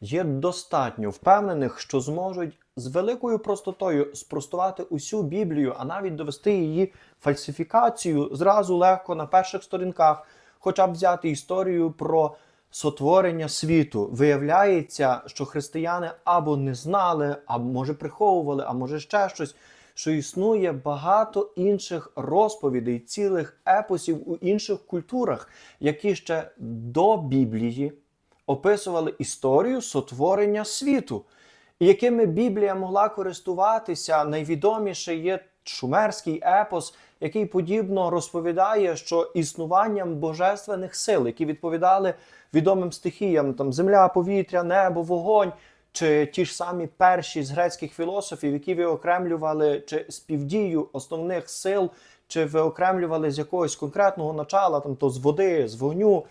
є достатньо впевнених, що зможуть з великою простотою спростувати усю Біблію, а навіть довести її фальсифікацію зразу легко на перших сторінках, хоча б взяти історію про сотворення світу. Виявляється, що християни або не знали, або може приховували, а може ще щось. Що існує багато інших розповідей, цілих епосів у інших культурах, які ще до Біблії описували історію сотворення світу, якими Біблія могла користуватися. Найвідоміше є шумерський епос, який подібно розповідає, що існуванням божественних сил, які відповідали відомим стихіям, там земля, повітря, небо, вогонь. Чи ті ж самі перші з грецьких філософів, які виокремлювали чи співдію основних сил, чи виокремлювали з якогось конкретного начала, там то з води, з вогню.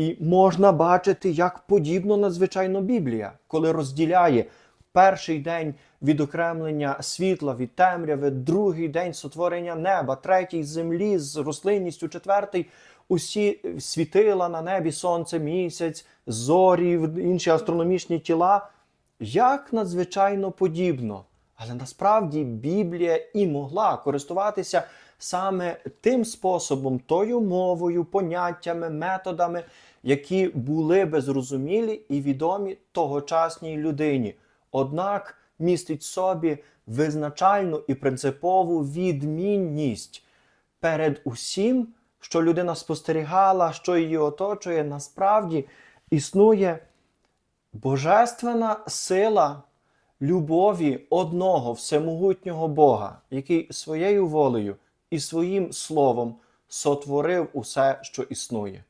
І можна бачити, як подібно надзвичайно Біблія, коли розділяє перший день відокремлення світла від темряви, другий день сотворення неба, третій землі з рослинністю, четвертий усі світила на небі, сонце, місяць, зорі, інші астрономічні тіла. Як надзвичайно подібно. Але насправді Біблія і могла користуватися саме тим способом, тою мовою, поняттями, методами, які були би зрозумілі і відомі тогочасній людині. Однак містить в собі визначальну і принципову відмінність перед усім, що людина спостерігала, що її оточує, насправді існує божественна сила любові одного всемогутнього Бога, який своєю волею і своїм словом сотворив усе, що існує.